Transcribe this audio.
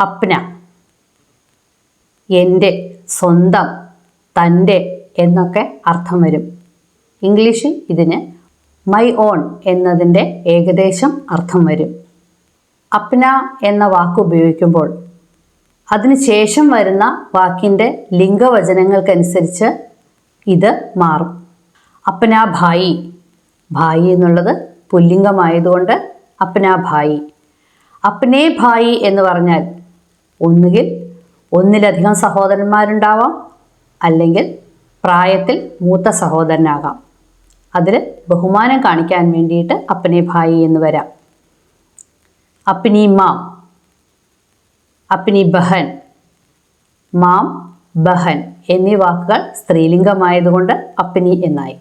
അപ്ന. എന്റെ സ്വന്തം തന്റെ എന്നൊക്കെ അർത്ഥം വരും. ഇംഗ്ലീഷിൽ ഇതിന് മൈ ഓൺ എന്നതിന്റെ ഏകദേശം അർത്ഥം വരും. അപ്ന എന്ന വാക്ക് ഉപയോഗിക്കുമ്പോൾ അതിനുശേഷം വരുന്ന വാക്കിന്റെ ലിംഗവചനങ്ങൾക്കനുസരിച്ച് ഇത് മാറും. അപ്ന ഭായി. ഭായി എന്നുള്ളത് പുല്ലിംഗമായതുകൊണ്ട് അപ്ന ഭായി. അപ്നേ ഭായി എന്ന് പറഞ്ഞാൽ ഒന്നുകിൽ ഒന്നിലധികം സഹോദരന്മാരുണ്ടാവാം അല്ലെങ്കിൽ പ്രായത്തിൽ മൂത്ത സഹോദരനാകാം. അതിൽ ബഹുമാനം കാണിക്കാൻ വേണ്ടിയിട്ട് അപ്പനെ ഭായി എന്ന് വരാം. അപ്പിനി മാം അപ്പിനി ബഹൻ മാം ബഹൻ എന്നീ വാക്കുകൾ സ്ത്രീലിംഗമായതുകൊണ്ട് അപ്പിനി എന്നായി.